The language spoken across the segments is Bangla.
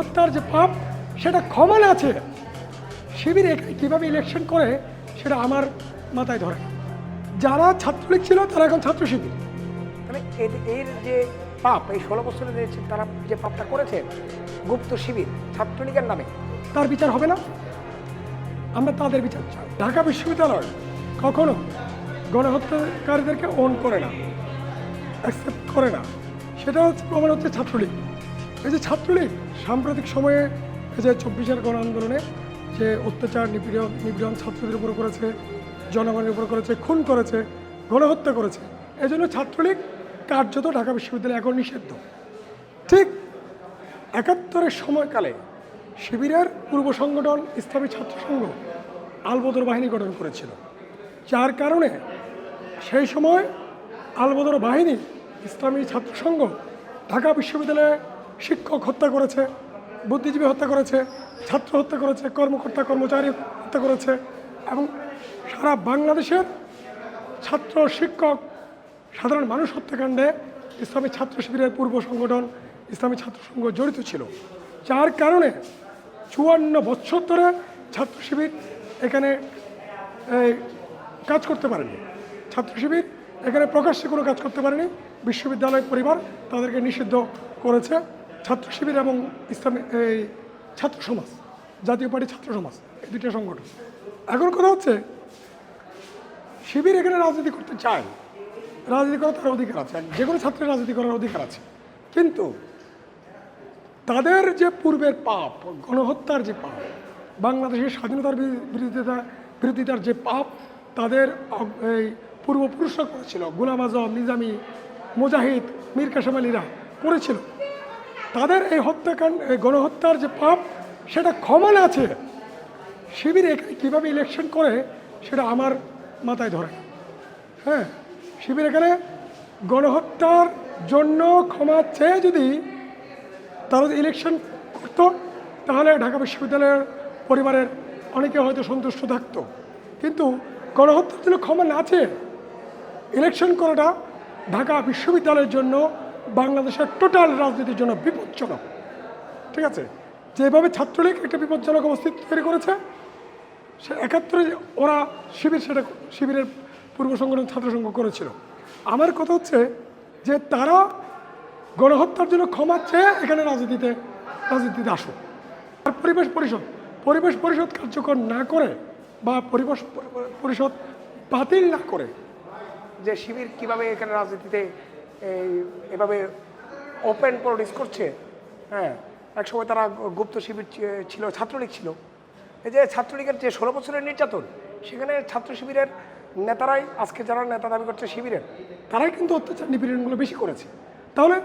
গণহত্যার যে পাপ সেটা ক্ষমা না আছে। শিবির কীভাবে ইলেকশন করে সেটা আমার মাথায় ধরে যারা ছাত্রলীগ ছিল তারা এখন ছাত্র শিবির। মানে এর- এর যে পাপ এই ষোলো বছরে যে তারা যে পাপটা করেছে গুপ্ত শিবির ছাত্রলীগের নামে। তার বিচার হবে না। আমরা তাদের বিচার চাই। ঢাকা বিশ্ববিদ্যালয় কখনো গণহত্যাকারীদেরকে অন করে না অ্যাকসেপ্ট করে না। সেটা হচ্ছে প্রমাণ হচ্ছে ছাত্রলীগ। এই যে ছাত্রলীগ, সাম্প্রতিক সময়ে এই যে চব্বিশের গণ আন্দোলনে যে অত্যাচার, নিপীড়ন নিপীড়ন ছাত্রদের উপর করেছে, জনগণের উপর করেছে, খুন করেছে, গণহত্যা করেছে এই জন্য ছাত্রলীগ কার্যত ঢাকা বিশ্ববিদ্যালয়ে এখন নিষিদ্ধ। ঠিক একাত্তরের সময়কালে শিবিরের পূর্ব সংগঠন ইসলামী ছাত্রসংঘ আলবদর বাহিনী গঠন করেছিল। যার কারণে সেই সময় আলবদর বাহিনী ইসলামী ছাত্র সংঘ ঢাকা বিশ্ববিদ্যালয়ে শিক্ষক হত্যা করেছে, বুদ্ধিজীবী হত্যা করেছে, ছাত্র হত্যা করেছে, কর্মকর্তা, কর্মচারী হত্যা করেছে এবং সারা বাংলাদেশের ছাত্র, শিক্ষক, সাধারণ মানুষ হত্যাকাণ্ডে ইসলামী ছাত্র শিবিরের পূর্ব সংগঠন ইসলামী ছাত্র সংঘ জড়িত ছিল। যার কারণে চুয়ান্ন বছর ধরে ছাত্র শিবির এখানে কাজ করতে পারেনি। ছাত্র শিবির এখানে প্রকাশ্যে কোনো কাজ করতে পারেনি। বিশ্ববিদ্যালয় পরিবার তাদেরকে নিষিদ্ধ করেছে। ছাত্র শিবির এবং ইসলামী, এই ছাত্র সমাজ, জাতীয় পার্টি ছাত্র সমাজ, এই দুইটা সংগঠন। এখন কথা হচ্ছে, শিবির এখানে রাজনীতি করতে চায়, রাজনীতি করার তার অধিকার আছে যে কোনো ছাত্রের রাজনীতি করার অধিকার আছে। কিন্তু তাদের যে পূর্বের পাপ, গণহত্যার যে পাপ, বাংলাদেশের স্বাধীনতার বিরোধিতা, বিরোধিতার যে পাপ, তাদের এই পূর্বপুরুষরা করেছিল। গুলাম আজম, নিজামি, মুজাহিদ, মীর কাসেম আলীরা করেছিল। তাদের এই হত্যাকাণ্ড, এই গণহত্যার যে পাপ, সেটা ক্ষমা না আছে। শিবির এখানে কীভাবে ইলেকশন করে, সেটা আমার মাথায় ধরে হ্যাঁ শিবির এখানে গণহত্যার জন্য ক্ষমা চেয়ে যদি তারা ইলেকশন করতো, তাহলে ঢাকা বিশ্ববিদ্যালয়ের পরিবারের অনেকে হয়তো সন্তুষ্ট থাকতো। কিন্তু গণহত্যার জন্য ক্ষমা না চেয়ে ইলেকশন করাটা ঢাকা বিশ্ববিদ্যালয়ের জন্য বাংলাদেশের টোটাল রাজনীতির জন্য বিপজ্জনক ঠিক আছে? যেভাবে ছাত্রলীগ একটা বিপজ্জনক অবস্থিতি তৈরি করেছে, সে একাত্তরে ওরা শিবির সেটা, শিবিরের পূর্ব সংগঠন ছাত্র সংঘ করেছিল। আমার কথা হচ্ছে যে তারা গণহত্যার জন্য ক্ষমা চেয়ে এখানে রাজনীতিতে রাজনীতিতে আসুক। আর পরিবেশ পরিষদ পরিবেশ পরিষদ কার্যকর না করে বা পরিবেশ পরিষদ বাতিল না করে, যে শিবির কীভাবে এখানে রাজনীতিতে এভাবে ওপেন পলিটিক্স করছে। হ্যাঁ একসময় তারা গুপ্ত শিবির ছিল, ছাত্রলীগ ছিল। এই যে ছাত্রলীগের যে ষোলো বছরের নির্যাতন, সেখানে ছাত্র শিবিরের নেতারাই আজকে যারা নেতা দাবি করছে শিবিরের, তারাই কিন্তু অত্যাচার নিপীড়নগুলো বেশি করেছে। তাহলে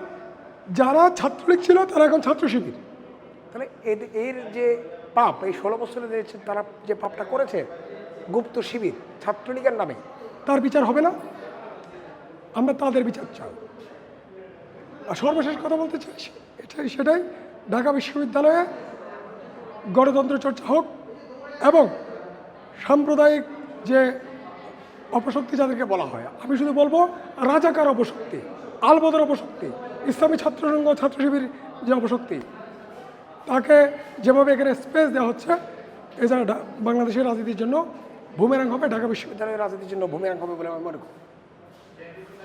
যারা ছাত্রলীগ ছিল, তারা এখন ছাত্র শিবির। তাহলে এর- যে পাপ, এই ষোলো বছরে যে তারা যে পাপটা করেছে, গুপ্ত শিবির ছাত্রলীগের নামে, তার বিচার হবে না? আমরা তাদের বিচার চাই। সর্বশেষ কথা বলতে চাই, এটাই সেটাই। ঢাকা বিশ্ববিদ্যালয়ে গণতন্ত্র চর্চা হোক এবং সাম্প্রদায়িক যে অপশক্তি যাদেরকে বলা হয়, আমি শুধু বলব রাজাকার অপশক্তি, আলবদর অপশক্তি, ইসলামী ছাত্র সংঘ, ছাত্র শিবির যে অপশক্তি, তাকে যেভাবে এখানে স্পেস দেওয়া হচ্ছে, এছাড়া বাংলাদেশের রাজনীতির জন্য বুমেরাং হবে, ঢাকা বিশ্ববিদ্যালয়ের রাজনীতির জন্য ভূমিকা হবে বলে আমি মনে করি।